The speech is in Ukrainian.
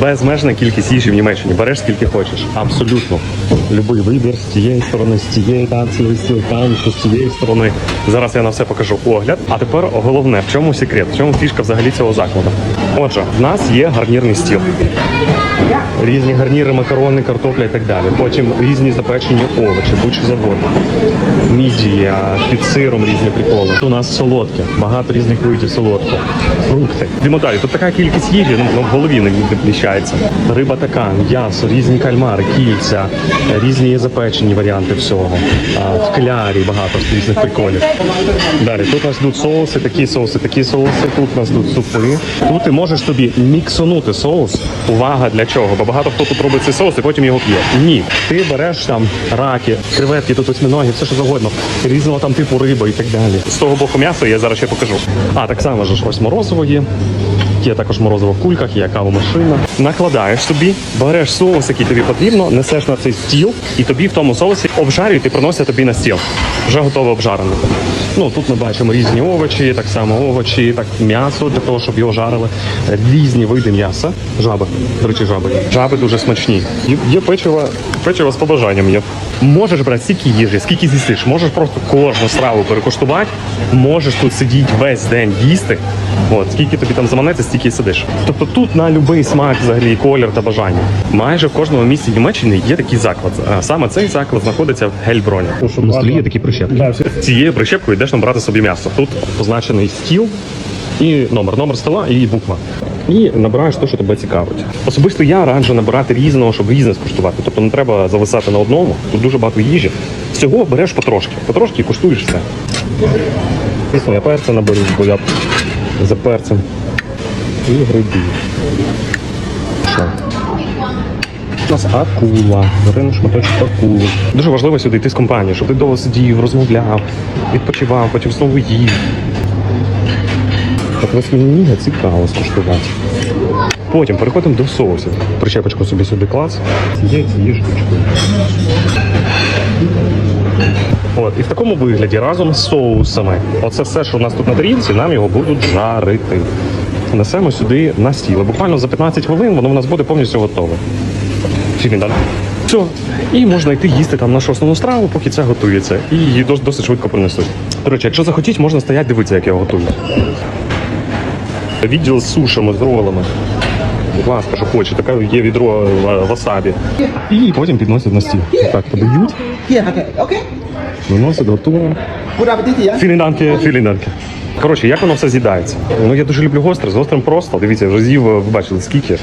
безмежна кількість їжі в Німеччині. Береш скільки хочеш. Абсолютно. Любий вибір з цієї сторони, з цієї танцевої стіл, танцю, з цієї сторони. Зараз я на все покажу огляд. А тепер головне, в чому секрет, в чому фішка взагалі цього закладу. Отже, в нас є гарнірний стіл. Різні гарніри, макарони, картопля і так далі. Потім різні запечені овочі, будь-що завгодно. Мідія, під сиром різні приколи. У нас солодке, багато різних видів солодкого. Фрукти. Йдемо далі. Тут така кількість їжі, ну, ну, в голові не вміщається. Риба така, м'ясо, різні кальмари, кільця, різні запечені варіанти всього. В клярі багато різних приколів. Далі тут у нас йдуть соуси, такі соуси, такі соуси. Тут у нас йдуть супи. Тут ти можеш собі міксонути соус. Увага для чого? Бо багато хто тут робить цей соус і потім його п'є. Ні, ти береш там раки, креветки, тут осьминоги, все що завгодно, різного там типу риби і так далі. З того боку м'ясо я зараз ще покажу. А так само ж ось морозиво є. Є також морозиво в кульках, є кавомашина. Накладаєш собі, береш соус, який тобі потрібно, несеш на цей стіл, і тобі в тому соусі обжарюють і приносять тобі на стіл. Вже готове обжарене. Ну тут ми бачимо різні овочі, так само овочі, так м'ясо для того, щоб його жарили. Різні види м'яса. Жаби. До речі, жаби. Жаби дуже смачні. Є печиво, печиво з побажанням є. Можеш брати стільки їжі, скільки з'їстиш, можеш просто кожну страву перекуштувати, можеш тут сидіти весь день їсти. От, скільки тобі там заманеться, стільки й сидиш. Тобто тут на будь-який смак, взагалі, колір та бажання. Майже в кожному місці Німеччини є такий заклад. А саме цей заклад знаходиться в Гельброні. На столі є такі прищепки. Цією прищепкою йдеш набрати собі м'ясо. Тут позначений стіл і номер, номер стола і буква. І набираєш те, що тебе цікавить. Особисто я раджу набирати різного, щоб різне скуштувати. Тобто не треба зависати на одному. Тут дуже багато їжі. Всього береш потрошки. Потрошки і куштуєш все. Звісно, я перця наберу, бо я за перцем. І гриби. Що? У нас акула, бери шматочок акули. Дуже важливо сюди йти з компанією, щоб ти довго сидів, розмовляв, відпочивав, потім знову їв. Так ось мені цікаво скуштувати. Потім переходимо до соусів. Причепочку собі сюди клас. Є цією штучкою. От, і в такому вигляді разом з соусами. Оце все, що у нас тут на тарілці, нам його будуть жарити. Несемо сюди на стіл. Буквально за 15 хвилин воно у нас буде повністю готове. Фінідаль. Все. І можна йти їсти там нашу основну страву, поки це готується. І її дос- досить швидко принесуть. До речі, якщо захотіть, можна стояти дивитися, як його готують. Відділ з сушами, з ролами. Ласка, що хоче, таке є відро васабі. І потім підносять на стіл. Так, подають. Виносять, ja? Філінданки. Коротше, як воно все з'їдається? Ну я дуже люблю гостре, з гострим просто. Дивіться, вже з'їв, ви бачили скільки.